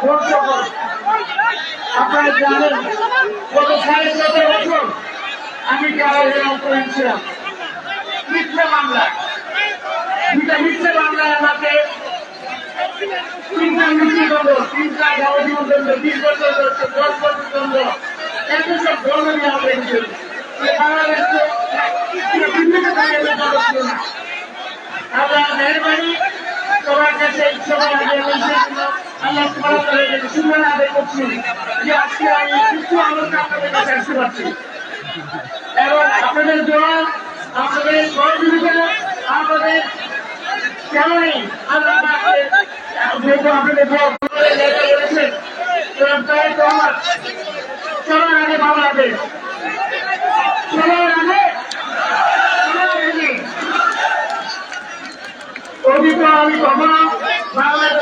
Vote সকল আপনারা জানেন, গত সাড়ে সতেরো বছর আমি কারাগারে অন্তরীণ ছিলাম। মিথ্যা মামলা। দুটা মিথ্যা আমাকে তিনটা বিশ বছর দশ বছর দণ্ড এত সব দণ্ড নিয়ে আমাদের ছিল বাংলাদেশে বিভিন্ন জায়গায় ছিল না। আমরা মেহরবানি, তোমার কাছে সবার আল্লাহ শুনবেন আদায় করছি যে আজকে আমি কিছু আপনাদের কাছে আপনাদের দোয়া, আপনাদের সহযোগিতা, আপনাদের কেমনই আল্লাহ যেহেতু চলার আগে বাংলাদেশ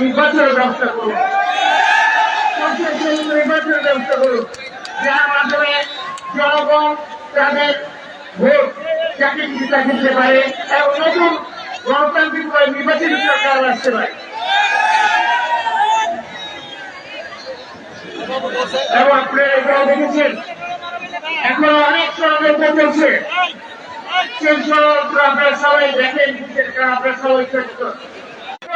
নির্বাচনের ব্যবস্থা করুন নির্বাচনের ব্যবস্থা করুন যার মাধ্যমে জনগণ তাদের ভোট চাকরি চিকিৎসা দিতে পারে এবং নতুন গণতান্ত্রিক নির্বাচিত সরকার আসতে পারে এবং আপনারা এটাও দেখেছেন এখন অনেক ষড়যন্ত্র চলছে সেই ষড়যন্ত্র আপনারা সবাই দেখেন আপনারা সবাই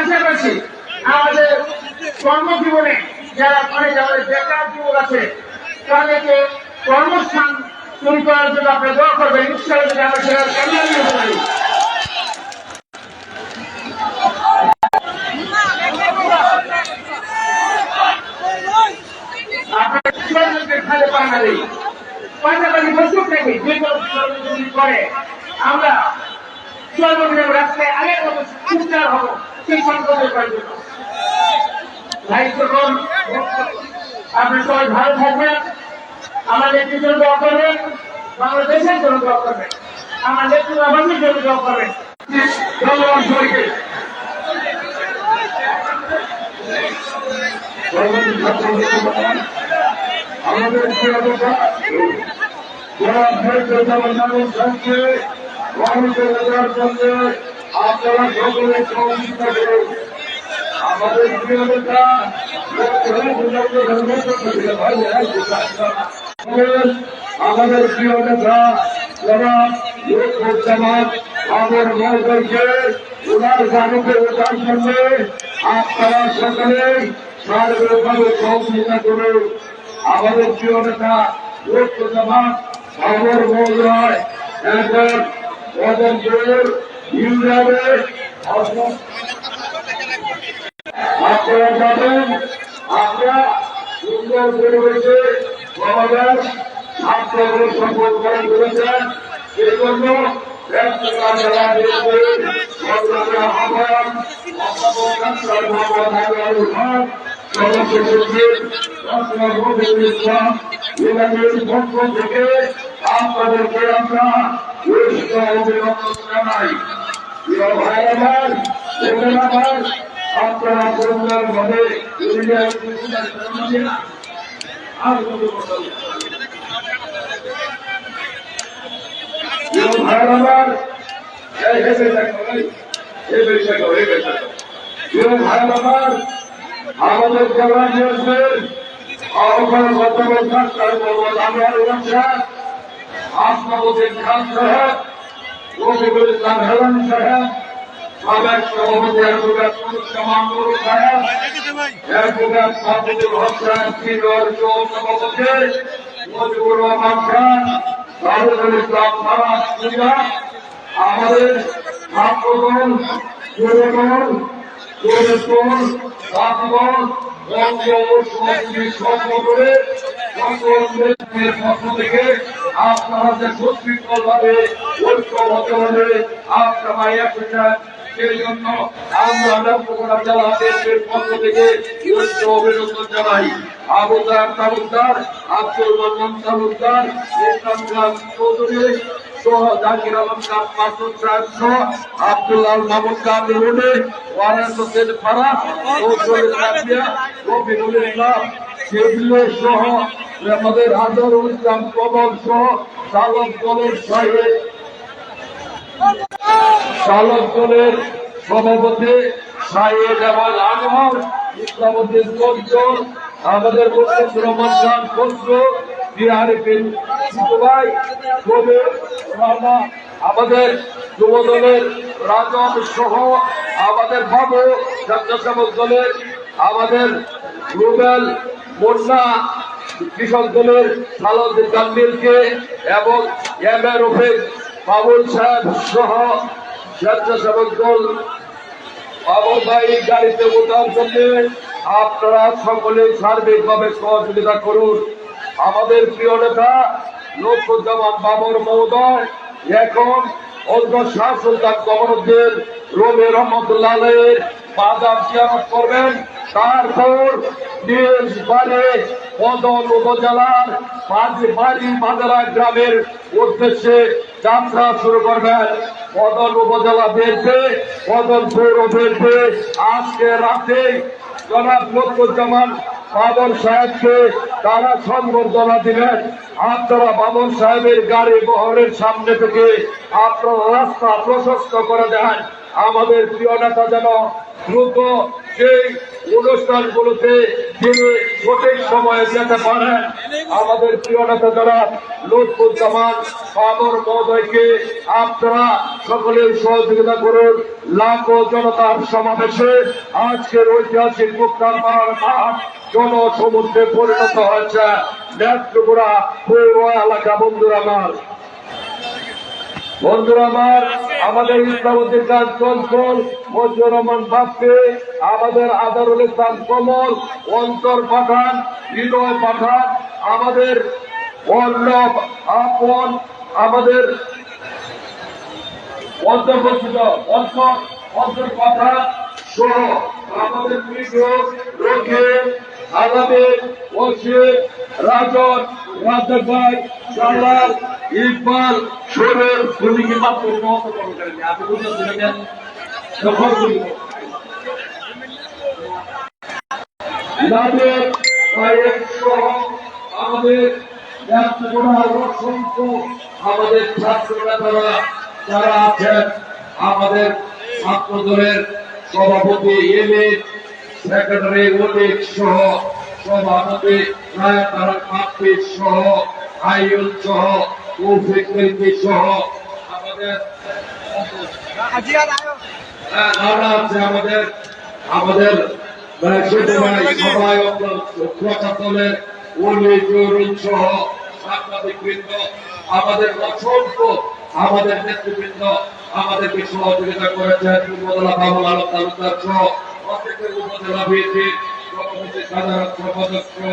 পাশাপাশি আমাদের কর্মজীবনে যারা অনেক আমাদের বেকার যুবক আছে, তাদেরকে কর্মস্থান তৈরি করার জন্য আপনি দোয়া করবেন। ইনশাআল্লাহ যদি আমরা সেটা আপনার রাস্তায় আগের মতো উচ্চার হব। সেই আপনি সবাই ভালো থাকবেন আমাদের জন্য দোয়া করবেন বাংলাদেশের জন্য দোয়া করবেন আমার আমাদের জন্য দোয়া করবেন ধন্যবাদ সবাইকে আমাদের যে অবস্থা যারা ভারতীয় জনগণের সঙ্গে গণতন্ত্রের সঙ্গে আপনারা আমাদের প্রিয় নেতা আমাদের প্রিয় নেতা যারা লোকসভার আমার মহোদয়কে ওনার জানুকে ওঠার সঙ্গে আপনারা সকলেই সার্বিকভাবে সহযোগিতা করুন আমাদের প্রিয় নেতা লোকসভা খবর মহোদয় এখন মদনপুর ইউনিয়নে আপনারা যাবেন আমরা সুন্দর পরিবেশে সমাবেশ ছাত্রগুলো সম্পদ করে তুলেছেন সেই জন্য আপনাদেরকে আমরা অভিনন্দন জানাই ভাই আমার বোনেরা আমার আপনারা সুন্দর ভাবে ভাই আমার ভাই আমার আমাদের জেলা নিয়েছেন আহ্বান গতকাল ডাক্তার মোহাম্মদ আনোয়ার ইসলাম আপনাদের খান সাহেব রফিকুল ইসলাম হেলান সাহেব, সাবেক সভাপতি অ্যাডভোকেট মুরুজ্জামান নুরুল সাহেব, অ্যাডভোকেট মাহমুদুল হক সাহেব, সিনিয়র সভাপতি মজিবুর রহমান খান রাহুল ইসলাম ফারাজ পূজা আমাদের ছাত্রদল, যুবদল যুবদল ছাত্রদল বঙ্গ সমিতি সংগঠনের সকল পক্ষ থেকে আপনারা যে সুশৃঙ্খল ভাবে ঐক্যবদ্ধভাবে আপনারা একসাথে সেই জন্য আমরা নবকোনা জেলা দেশের পক্ষ থেকে উচ্চ অভিনন্দন জানাই। আবু তার তালুকদার, আব্দুল মান্নান তালুকদার, ইসলাম খান চৌধুরী সহ জাকির আলম খান মাসুদ সাহেব সহ আব্দুল্লাহ মাহমুদ খান সহ আমাদের আজহারুল ইসলাম কমল সহ চালক দলের চালক দলের সভাপতি আমাদের কবির আমাদের যুব দলের রাজন সহ আমাদের বাবু স্বেচ্ছাসেবক দলের আমাদের রুবেল মুন্না কৃষক দলের সালাউদ্দিন কান্দিলকে এবং এম এ রফিক বাবুল সাহেব সহ স্বেচ্ছাসেবক দল ভাই গাড়িতে ওঠার জন্য আপনারা সকলে সার্বিকভাবে সহযোগিতা করুন। আমাদের প্রিয় নেতা লক্ষ্মুজ্জামান বাবর মহোদয়, এখন অল্প শাহ সুলতান কমরুদ্দিন রবি রহমতুল্লাহের বাজার জিয়ারত করবেন। তারপর নিজ বাড়ি বদল উপজেলার বাড়ি বাজারা গ্রামের উদ্দেশ্যে যাত্রা শুরু করবেন। বদল উপজেলা বেরবে বদল পৌর বেরবে আজকে রাতে জনাব লক্ষ্মুজ্জামান বাবর সাহেবকে তারা সম্বর্ধনা দিলেন। আপনারা বাবর সাহেবের গাড়ি বহরের সামনে থেকে আপনারা রাস্তা প্রশস্ত করে দেন। আমাদের প্রিয় নেতা যেন দ্রুত সেই অনুষ্ঠানগুলোতে তিনি সঠিক সময়ে যেতে পারেন। আমাদের প্রিয় নেতা যারা লুৎফুজ্জামান বাবর মহোদয়কে আপনারা সকলে সহযোগিতা করুন। লাখো জনতার সমাবেশে আজকের ঐতিহাসিক মুক্তার পাড়ার মাঠ জনসমুদ্রে পরিণত হয়েছে। নেত্রপুরা পৌর এলাকা, বন্ধুরা আমার। বন্ধুরা আমার, আমাদের ইসলামুদ্দিন খান চঞ্চল মজিউর রহমান বাপ্পি, আমাদের আদারুল ইসলাম কমল, অন্তর পাঠান, হৃদয় পাঠান, আমাদের অর্ণব আপন, আমাদের অন্তর্গঠিত অন্তর অন্তর পাঠান সহ আমাদের রোগে আলামের ওসির রাজন ভাই জালাল ইকবাল আপনি আমাদের অসংখ্য আমাদের ছাত্র দলের সভাপতি এমএ সেক্রেটারি সহ সভাপতি সহ আইয়ুল সহ তৌফিক মিল্কি সহ আমাদের আমরা আছে আমাদের আমাদের মানে সবাই প্রশাসনের উল্লেখ সহ সাংবাদিক বৃন্দ আমাদের অসংখ্য আমাদের নেতৃবৃন্দ আমাদেরকে সহযোগিতা করেছেন উপজেলা বাবুল আলম তালুকদার সহ প্রত্যেকের উপজেলা বিএনপি সাধারণ সম্পাদক সহ।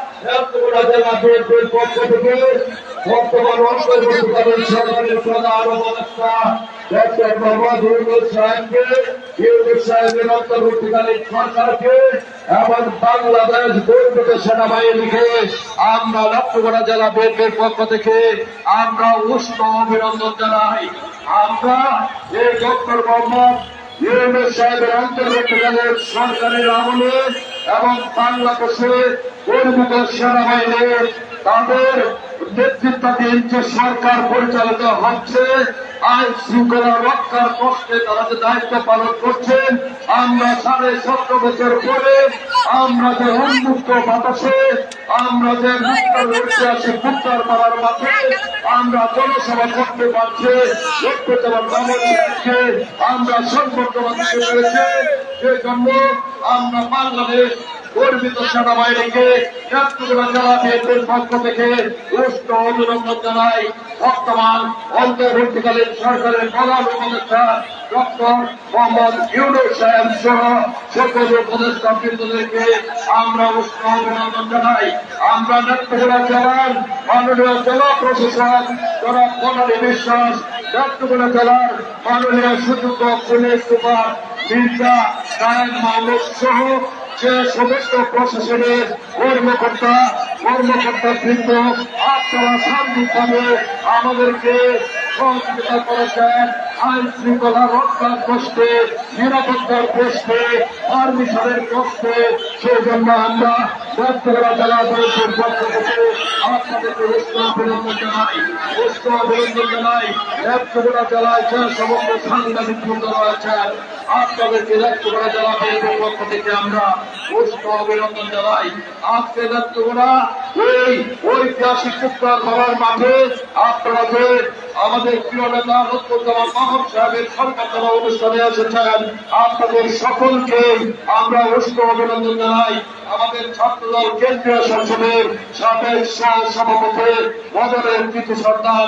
পক্ষ থেকে বর্তমান আমরা লক্ষ্মীগড়া জেলা বিএনপির পক্ষ থেকে আমরা উষ্ণ অভিনন্দন জানাই আমরা এই ডক্টর মোহাম্মদ সাহেবের অন্তর্বর্তীকালীন সরকারের আমলে এবং বাংলাদেশে গর্বিত সেনাবাহিনী তাদের নেতৃত্বাধীন যে সরকার পরিচালিত হচ্ছে, আইন শৃঙ্খলা রক্ষার কষ্টে তারা যে দায়িত্ব পালন করছেন, আমরা সাড়ে সতেরো বছর পরে আমরা যে উন্মুক্ত বাতাসে, আমরা যে ঐতিহাসিক মুক্তার পাড়ার মাঠে আমরা জনসভা করতে পারছি ঐক্যতমান আমরা সম্পর্কবাদ দিতে পেরেছি সেই জন্য আমরা বাংলাদেশ গর্বিত সেনাবাহিনীকে নেতৃত্ব জেলা বিএনপির পক্ষ থেকে উষ্ণ অভিনন্দন জানাই। বর্তমান অন্তর্বর্তীকালীন সরকারের প্রধান উপদেষ্টা ডক্টর মোহাম্মদ ইউনুস সাহেব সহ সকল উপদেষ্টা বৃন্দদেরকে আমরা উষ্ণ অভিনন্দন জানাই। আমরা নেতৃত্ব জেলার মাননীয় জেলা প্রশাসক জনাব কনালী বিশ্বাস নেতৃত্ব জেলার মাননীয় সুযোগ্য পুলিশ সুপার মির্জা সাহেব মাহমুদ সহ যে সমস্ত প্রশাসনের কর্মকর্তা কর্মকর্তা বৃন্দ আপনারা শান্তিভাবে আমাদেরকে সহযোগিতা করেছেন আইন শৃঙ্খলা রক্ষার কষ্টে নিরাপত্তার কষ্টে পারমিশনের কষ্টে সেই জন্য আমরা দপ্তরা জেলা পরিষদ পক্ষ থেকে আপনাদেরকে উষ্ণ অভিনন্দন জানাই, উষ্ণ অভিনন্দন জানাই। দপ্তরা জেলায় যে সমস্ত সাংবাদিক বৃন্দ রয়েছেন আপনাদেরকে দপ্তরা জেলা বিএনপির পক্ষ থেকে আমরা উষ্ণ অভিনন্দন জানাই। আজকে দপ্তরা এই ঐতিহাসিক সভার মাঠে আপনারা আমাদের প্রিয় নেতা সাহেবের সরকার অনুষ্ঠানে এসেছেন। আপনাদের সকলকে আমরা উষ্ণ অভিনন্দন জানাই। আমাদের ছাত্রদল কেন্দ্রীয় সংসদের সাবেক সহ সভাপতি মদনের কৃতি সন্তান